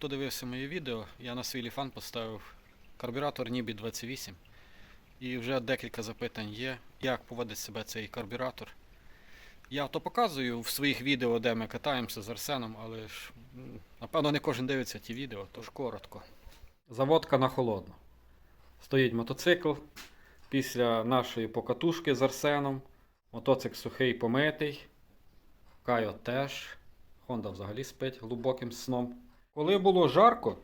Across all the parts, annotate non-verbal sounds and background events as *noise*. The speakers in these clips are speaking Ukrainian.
хто дивився моє відео, я на свій ліфан поставив карбюратор Нібі 28. І вже декілька запитань є, як поводить себе цей карбюратор. Я то показую в своїх відео, де ми катаємося з Арсеном, але ж напевно не кожен дивиться ті відео, тож коротко. Заводка на холодно. Стоїть мотоцикл. Після нашої покатушки з Арсеном. Мотоцикл сухий помитий. Кайо теж. Honda взагалі спить глибоким сном. Коли було жарко,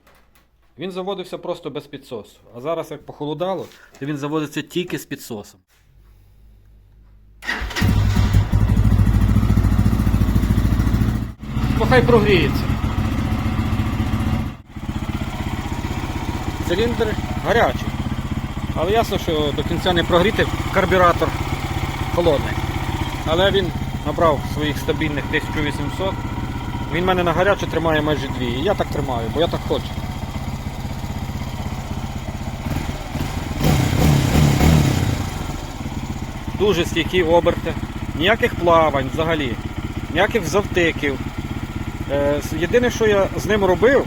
він заводився просто без підсосу. А зараз, як похолодало, то він заводиться тільки з підсосом. Ну хай прогріється. Циліндр гарячий. Але ясно, що до кінця не прогріти карбюратор холодний. Але він набрав своїх стабільних 1800. Він мене на гаряче тримає майже дві. І я так тримаю, бо я так хочу. Дуже стійкі оберти. Ніяких плавань взагалі, ніяких завтиків. Е, Єдине, що я з ним робив,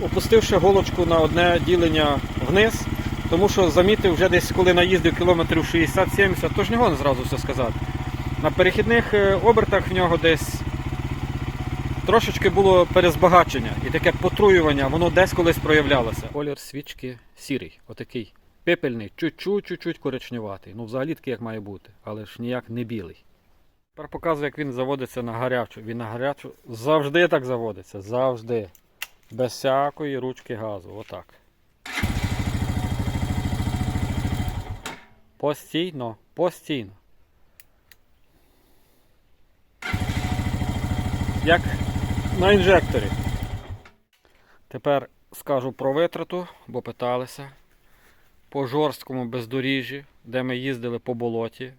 опустивши голочку на одне ділення вниз, тому що замітив вже десь, коли наїздив кілометрів 60-70, то ж не можна зразу все сказати. На перехідних е, обертах в нього десь трошечки було перезбагачення і таке потруювання, воно десь колись проявлялося. Колір свічки сірий, отакий. Пепельний, чуть-чуть, коричневатий. Ну, взагалі такий, як має бути, але ж ніяк не білий. Тепер показую, як він заводиться на гарячу. Він на гарячу завжди так заводиться. Завжди. Без всякої ручки газу. Отак. Постійно, постійно. Як на інжекторі. Тепер скажу про витрату, бо питалися. По жорсткому бездоріжжі, де ми їздили по болоті.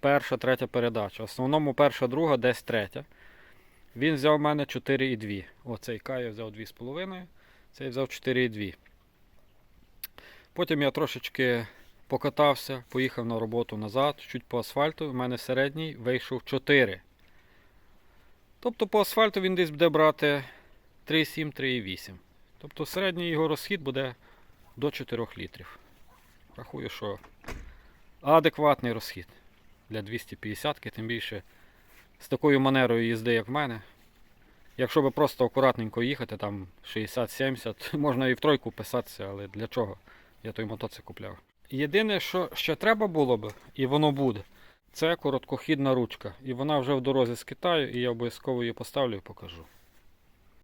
Перша, третя передача. В основному перша, друга, десь третя. Він взяв в мене 4,2. Оцей Кайо взяв 2,5, цей взяв 4,2. Потім я трошечки покатався, поїхав на роботу назад, чуть по асфальту. У мене середній вийшов 4. Тобто по асфальту він десь буде брати 3,7-3,8. Тобто середній його розхід буде до 4 літрів. Рахую, що адекватний розхід для 250-ки, тим більше з такою манерою їзди, як в мене. Якщо би просто акуратненько їхати, там 60-70, *laughs* можна і в тройку писатися, але для чого я той мотоцикл купляв. Єдине, що ще треба було б, і воно буде, це короткохідна ручка. І вона вже в дорозі з Китаю, і я обов'язково її поставлю і покажу.